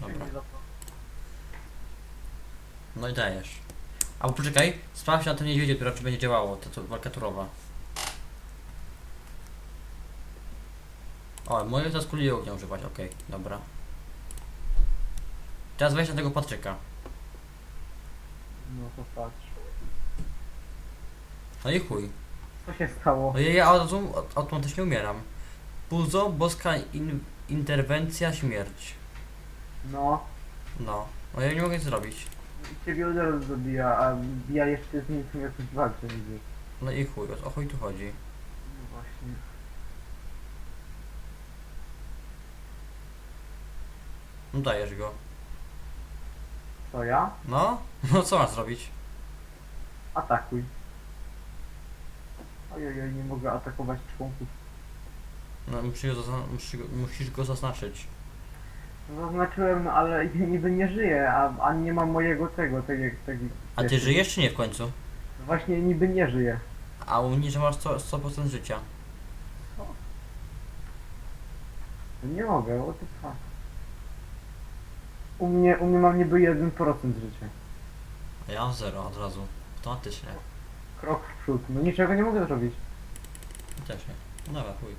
Dobra. No i dajesz. Albo poczekaj, sprawdź na to niedźwiedzie, które czy będzie działało, to co walka turowa. O, moje teraz kuli ognia używać, okej, dobra. Teraz weź na tego patryka. No to patrz. No i chuj. Co się stało? No ja, ja od razu aut- automatycznie umieram. Puzo, boska in, interwencja, śmierć. No. No. No ja nie mogę nic zrobić. Ciebie od razu zabija, a ja jeszcze z nim w jakimś walce widzę. No i chuj, o, chuj tu chodzi. No właśnie. No dajesz go. To ja? No? No co masz zrobić? Atakuj. Ojej, nie mogę atakować członków. No musisz go, zazna- musisz go, musisz go zaznaczyć. Zaznaczyłem, ale niby nie żyje, a, a nie ma mojego tego, tak jak... Tak, A ty żyjesz czy nie w końcu? Właśnie niby nie żyje. A u mnie, że masz 100%, 100% życia. Nie mogę, what the fuck. U mnie, u mnie mam niby 1% życia. A ja mam 0 od razu. Automatycznie. Krok w przód. No niczego nie mogę zrobić. Też nie. No dobra, chuj.